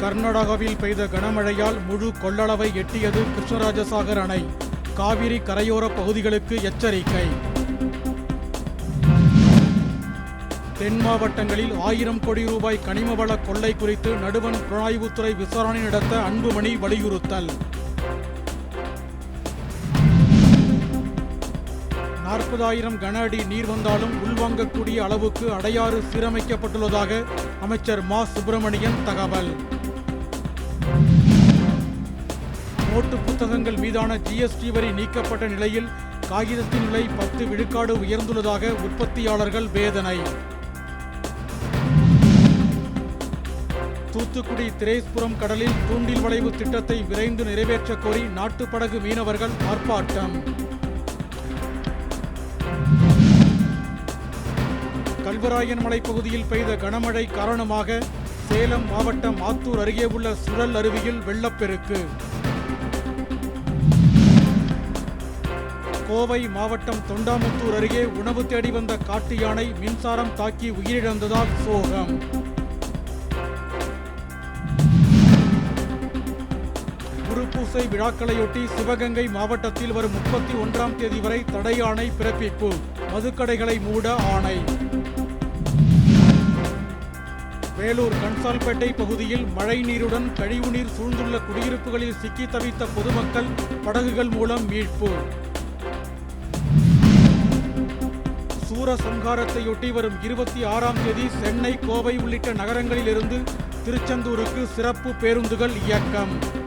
கர்நாடகாவில் பெய்த கனமழையால் முழு கொள்ளளவை எட்டியது கிருஷ்ணராஜசாகர் அணை. காவிரி கரையோர பகுதிகளுக்கு எச்சரிக்கை. தென் மாவட்டங்களில் ஆயிரம் கோடி ரூபாய் கனிமவள கொள்ளை குறித்து நடுவண் புலனாய்வுத்துறை விசாரணை நடத்த அன்புமணி வலியுறுத்தல். நாற்பதாயிரம் கன அடி நீர் வந்தாலும் உள்வாங்கக்கூடிய அளவுக்கு அடையாறு சீரமைக்கப்பட்டுள்ளதாக அமைச்சர் மா. சுப்பிரமணியன் தகவல். நோட்டு புத்தகங்கள் மீதான ஜிஎஸ்டி வரி நீக்கப்பட்ட நிலையில் காகிதத்தின் விலை பத்து விழுக்காடு உயர்ந்துள்ளதாக உற்பத்தியாளர்கள் வேதனை. தூத்துக்குடி திரேஸ்புரம் கடலில் தூண்டில் வளைவு திட்டத்தை விரைந்து நிறைவேற்றக் கோரி நாட்டுப்படகு மீனவர்கள் ஆர்ப்பாட்டம். கல்வராயன் மலைப்பகுதியில் பெய்த கனமழை காரணமாக சேலம் மாவட்டம் ஆத்தூர் அருகே உள்ள சுழல் அருவியில் வெள்ளப்பெருக்கு. கோவை மாவட்டம் தொண்டாமுத்தூர் அருகே உணவு தேடி வந்த காட்டு யானை மின்சாரம் தாக்கி உயிரிழந்ததால் சோகம். குருபூசை விழாக்களையொட்டி சிவகங்கை மாவட்டத்தில் வரும் முப்பத்தி ஒன்றாம் தேதி வரை தடை ஆணை பிறப்பிப்பு. மதுக்கடைகளை மூட ஆணை. வேலூர் கன்சால்பேட்டை பகுதியில் மழை நீருடன் கழிவுநீர் சூழ்ந்துள்ள குடியிருப்புகளில் சிக்கி தவித்த பொதுமக்கள் படகுகள் மூலம் மீட்பு. சூர சங்காரத்தையொட்டி வரும் இருபத்தி ஆறாம் தேதி சென்னை கோவை உள்ளிட்ட நகரங்களிலிருந்து திருச்செந்தூருக்கு சிறப்பு பேருந்துகள் இயக்கம்.